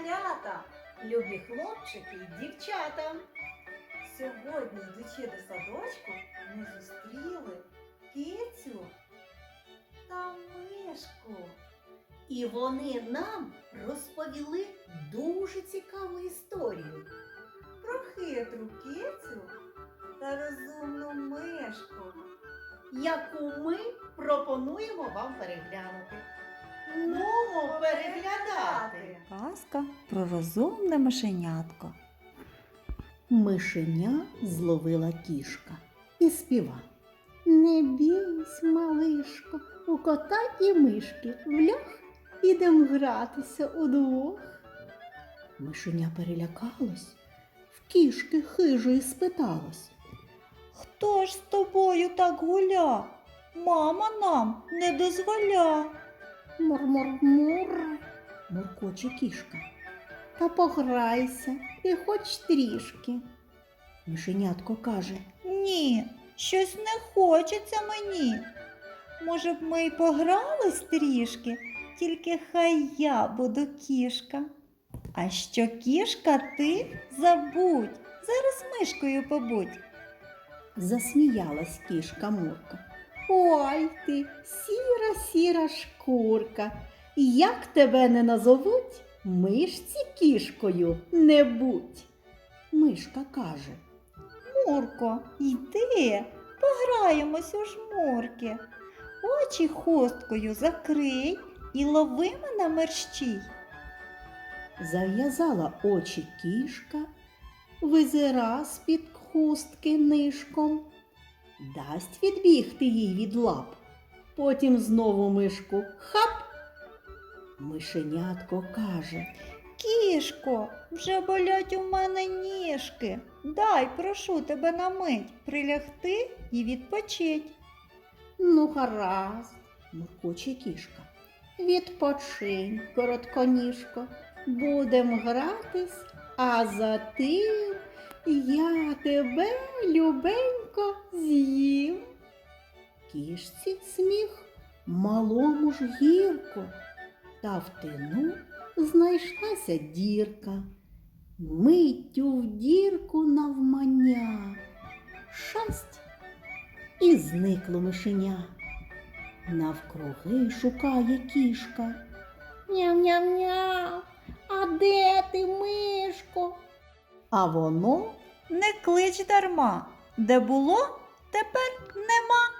малята, любі хлопчики і дівчата. Сьогодні, йдучи до садочку, ми зустріли кицю та мишку. І вони нам розповіли дуже цікаву історію про хитру кицю та розумну мишку, яку ми пропонуємо вам переглянути. Нумо переглядати. Казка про розумне мишенятко. Мишеня зловила кішка і співа. Не бійсь, малишко, у кота і мишки в лях ідем гратися удвох. Мишеня перелякалось, в кішки хижої спиталось. Хто ж з тобою так гуля? Мама нам не дозволя. Мур-мур-мур, муркоче кішка. Та пограйся і хоч трішки. Мишенятко каже, Ні, щось не хочеться мені. Може б ми й погрались трішки, тільки хай я буду кішка. А що кішка ти забудь, зараз мишкою побудь. засміялась кішка Мурка. Ой ти, сіра, сіра шкурка. Як тебе не назовуть, мишці кішкою не будь. Мишка каже, Мурко, йди, пограємось у жмурки. Очі хусткою закрий і лови мене мерщій. зав'язала очі кішка, визира з-під хустки нишком, дасть відбігти їй від лап, потім знову мишку хап. Мишенятко каже, Кішко, вже болять у мене ніжки. Дай, прошу тебе на мить прилягти і відпочить. ну гаразд, муркоче кішка. Відпочинь, коротконіжко, будем гратись, а за тим я тебе любенько з'їм. Кішці сміх малому ж гірко, та в тину знайшлася дірка. Миттю в дірку навмання. Шасть і зникло мишеня. Навкруги шукає кішка. Няв-няв-няв, а де ти, мишко? А воно Не клич дарма. Де було, тепер нема.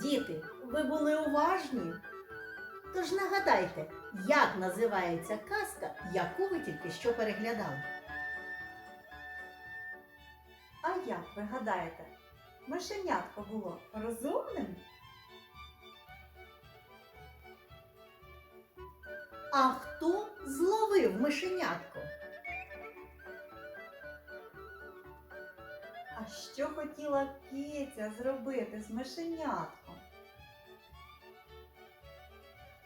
Діти, ви були уважні? Тож нагадайте, як називається казка, яку ви тільки що переглядали. А як ви гадаєте, мишенятко було розумним? А хто зловив мишенятко? Що хотіла киця зробити з мишенятком?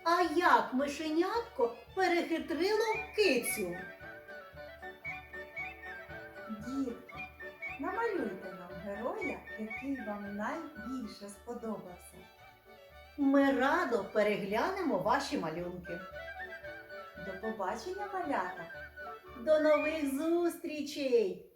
А як мишенятко перехитрило кицю? Дітки, намалюйте нам героя, який вам найбільше сподобався. Ми радо переглянемо ваші малюнки. До побачення, малята! До нових зустрічей!